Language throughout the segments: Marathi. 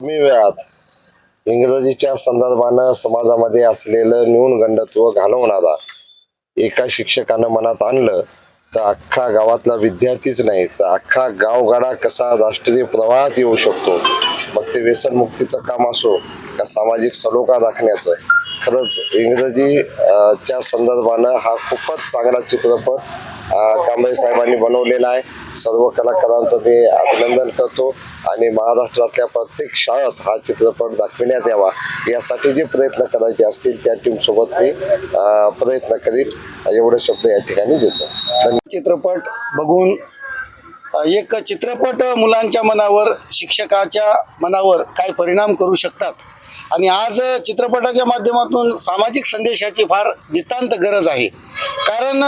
कमी वेळात इंग्रजीच्या संदर्भानं समाजामध्ये असलेलं न्यूनगंडत्व घालवणारा एका शिक्षकानं मनात आणलं तर अख्खा गावातला विद्यार्थीच नाही तर अख्खा गावगाडा कसा राष्ट्रीय प्रवाहात येऊ शकतो? मग ते व्यसनमुक्तीचं काम असो का सामाजिक सलोखा राखण्याचं खरंच इंग्रजी च्या संदर्भानं हा खूपच चांगला चित्रपट कांबळे साहेबांनी बनवलेला आहे. सर्व कलाकारांचं मी अभिनंदन करतो आणि महाराष्ट्रातल्या प्रत्येक शाळेत हा चित्रपट दाखविण्यात यावा यासाठी जे प्रयत्न करायचे असतील त्या टीमसोबत मी प्रयत्न करीन. एवढे शब्द या ठिकाणी देतो. चित्रपट बघून एक चित्रपट मुलांच्या मनावर शिक्षकाच्या मनावर काय परिणाम करू शकतात? आणि आज चित्रपटाच्या माध्यमातून सामाजिक संदेशाची फार नितांत गरज आहे. कारण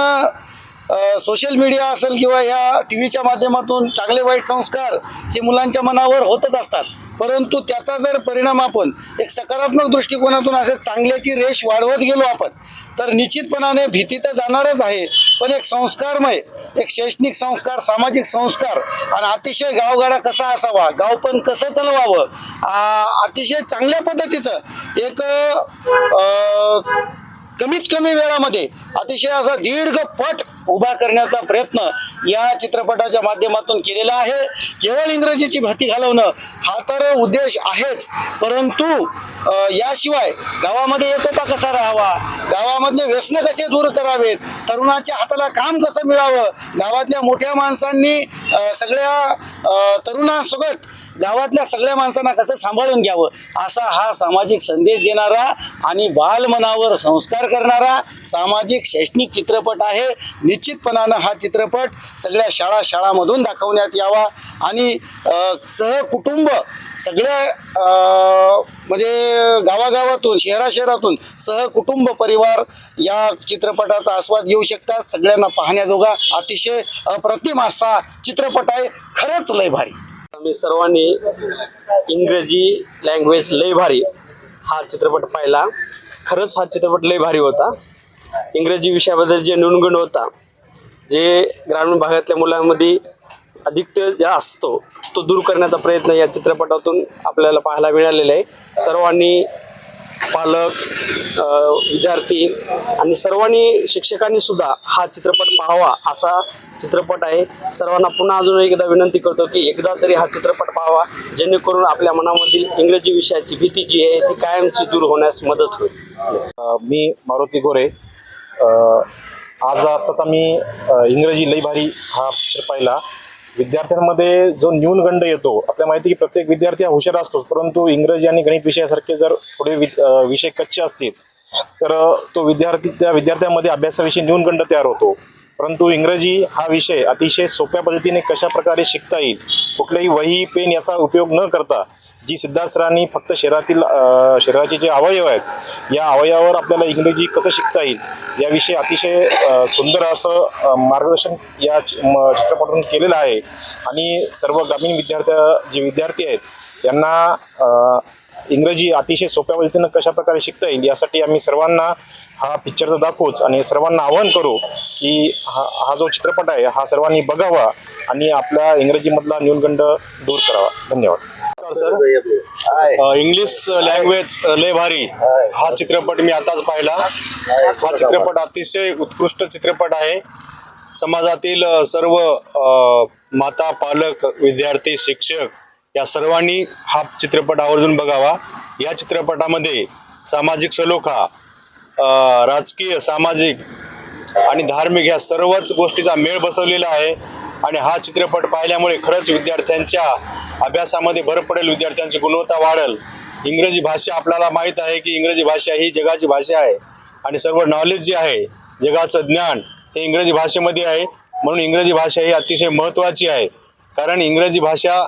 सोशल मीडिया असेल किंवा ह्या टी व्हीच्या माध्यमातून चांगले वाईट संस्कार हे मुलांच्या मनावर होतच असतात. परंतु त्याचा जर परिणाम आपण एक सकारात्मक दृष्टिकोनातून असे चांगल्याची रेष वाढवत गेलो आपण तर निश्चितपणाने भीती तर जाणारच आहे. पण एक संस्कारमय एक शैक्षणिक संस्कार सामाजिक संस्कार आणि अतिशय गावगाडा कसा असावा गाव पण कसं चालवावं अतिशय चांगल्या पद्धतीचं एक आ, कमीत कमी वेळामध्ये अतिशय असा दीर्घ पट उभा करण्याचा प्रयत्न या चित्रपटाच्या माध्यमातून केलेला आहे. केवळ इंग्रजीची भरती घालवणं हा तर उद्देश आहेच. परंतु याशिवाय गावामध्ये एकता कसा राहावा? गावामधले व्यसन कसे दूर करावेत? तरुणाच्या हाताला काम कसं मिळावं? गावातल्या मोठ्या माणसांनी सगळ्या तरुणांसोबत गावातल्या सगळ्या माणसांना कसं सांभाळून घ्यावं? असा हा सामाजिक संदेश देणारा आणि बालमनावर संस्कार करणारा सामाजिक शैक्षणिक चित्रपट आहे. निश्चितपणानं हा चित्रपट सगळ्या शाळा शाळामधून दाखवण्यात यावा आणि सहकुटुंब सगळ्या म्हणजे गावागावातून शहरा शहरातून सहकुटुंब परिवार या चित्रपटाचा आस्वाद घेऊ शकतात. सगळ्यांना पाहण्याजोगा अतिशय अप्रतिम असा चित्रपट आहे. खरंच लय भारी. आम्ही सर्वांनी इंग्रजी लँग्वेज लय भारी हा चित्रपट पाहिला. खरंच हा चित्रपट लय भारी होता. इंग्रजी विषयाबद्दल जे नुणगुण होता जे ग्रामीण भागातल्या मुलांमध्ये अधिक ज्या असतो तो दूर करण्याचा प्रयत्न या चित्रपटातून आपल्याला पाहायला मिळालेला आहे. सर्वांनी पालक विद्यार्थी आणि सर्वांनी शिक्षकांनी सुद्धा हा चित्रपट पाहावा असा चित्रपट आहे. सर्वांना पुन्हा अजून एकदा विनंती करतो की एकदा तरी हा चित्रपट पाहावा जेणेकरून आपल्या मनामधील इंग्रजी विषयाची भीती जी आहे ती कायमची दूर होण्यास मदत होईल. मी मारुती गोरे. आज आताचा मी इंग्रजी लई भारी हा पिक्चर पाहिला. विद्यार्थ्यांमध्ये जो न्यूनगंड येतो आपल्या माहिती की प्रत्येक विद्यार्थी हा हुशार असतोच परंतु इंग्रजी आणि गणित विषयासारखे जर पुढे विषय कच्चे असतील तर तो विद्यार्थी त्या विद्यार्थ्यामध्ये अभ्यासाविषयी न्यूनगंड तयार होतो. परंतु इंग्रजी हा विषय अतिशय सोप्या पद्धतीने कशा प्रकारे शिकता येईल कुठल्याही वही पेन याचा उपयोग न करता जी सिद्धास्त्रांनी फक्त शरीरातील शरीराचे जे अवयव आहेत या अवयवावर आपल्याला इंग्रजी कसं शिकता येईल याविषयी अतिशय सुंदर असं मार्गदर्शन या चि- म- चित्रपटातून केलेलं आहे. आणि सर्व ग्रामीण विद्यार्थ्या जे विद्यार्थी आहेत यांना इंग्रजी अतिशय सोप्या पद्धतीनं कशा प्रकारे शिकता येईल यासाठी आम्ही सर्वांना हा पिक्चरचा दाखवूच आणि सर्वांना आवाहन करू की हा हा जो चित्रपट आहे हा सर्वांनी बघावा आणि आपल्या इंग्रजीमधला न्यूनगंड दूर करावा. धन्यवाद. सर. इंग्लिश लँग्वेज लय भारी. हा चित्रपट मी आताच पाहिला. हा चित्रपट अतिशय उत्कृष्ट चित्रपट आहे. समाजातील सर्व माता पालक विद्यार्थी शिक्षक या सर्वांनी हा चित्रपट आवर्जून बघावा. या चित्रपटामध्ये सामाजिक सलोखा राजकीय सामाजिक आणि धार्मिक या सर्वच गोष्टीचा मेळ बसवलेला आहे. आणि हा चित्रपट पाहिल्यामुळे खरंच विद्यार्थ्यांच्या अभ्यासामध्ये भर पडेल विद्यार्थ्यांची गुणवत्ता वाढेल. इंग्रजी भाषा आपल्याला माहीत आहे की इंग्रजी भाषा ही जगाची भाषा आहे. आणि सर्व नॉलेज जे आहे जगाचं ज्ञान हे इंग्रजी भाषेमध्ये आहे. म्हणून इंग्रजी भाषा ही अतिशय महत्त्वाची आहे. कारण इंग्रजी भाषा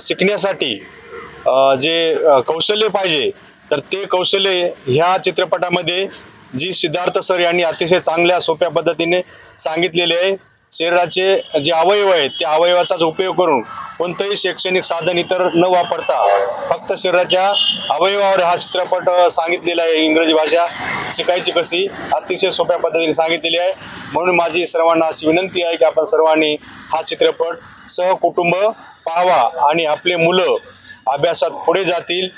शिकण्यासाठी जे कौशल्य पाहिजे तर ते कौशल्य ह्या चित्रपटामध्ये जी सिद्धार्थ सर यांनी अतिशय चांगल्या सोप्या पद्धतीने सांगितलेले आहे. शरीराचे जे अवयव आहेत त्या अवयवाचाच उपयोग करून कोणतंही शैक्षणिक साधन इतर न वापरता फक्त शरीराच्या अवयवावर हा चित्रपट सांगितलेला आहे. इंग्रजी भाषा शिकायची कशी? अतिशय सोप्या पद्धतीने सांगितलेली आहे. म्हणून माझी सर्वांना अशी विनंती आहे की आपण सर्वांनी हा चित्रपट सहकुटुंब पाहावा आणि आपले मुलं अभ्यासात पुढे जातील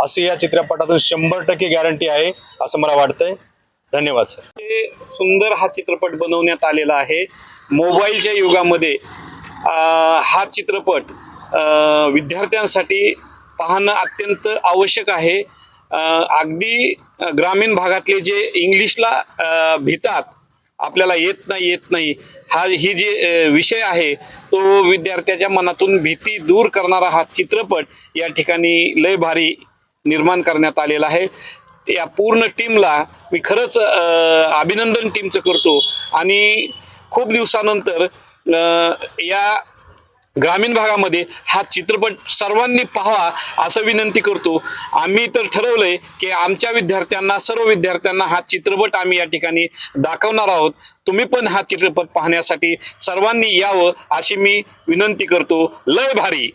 असे या चित्रपटातून शंभर टक्के गॅरंटी आहे असं मला वाटतंय. धन्यवाद सर ते सुंदर हा चित्रपट बनवण्यात आलेला आहे. मोबाईलच्या युगामध्ये हा चित्रपट विद्यार्थ्यांसाठी पाहणं अत्यंत आवश्यक आहे. अगदी ग्रामीण भागातले जे इंग्लिशला भितात आपल्याला येत नाही येत नाही हा ही जे विषय आहे तो विद्यार्थ्याच्या मनातून भीती दूर करणारा हा चित्रपट या ठिकाणी लय भारी निर्माण करण्यात आलेला आहे. या पूर्ण टीमला मी खरंच अभिनंदन टीमचं करतो. आणि खूप दिवसानंतर या ग्रामीण भागामध्ये हा चित्रपट सर्वांनी पाहावा असं विनंती करतो. आम्ही तर ठरवलंय की आमच्या विद्यार्थ्यांना सर्व विद्यार्थ्यांना हा चित्रपट आम्ही या ठिकाणी दाखवणार आहोत. तुम्ही पण हा चित्रपट पाहण्यासाठी सर्वांनी यावं अशी मी विनंती करतो. लय भारी!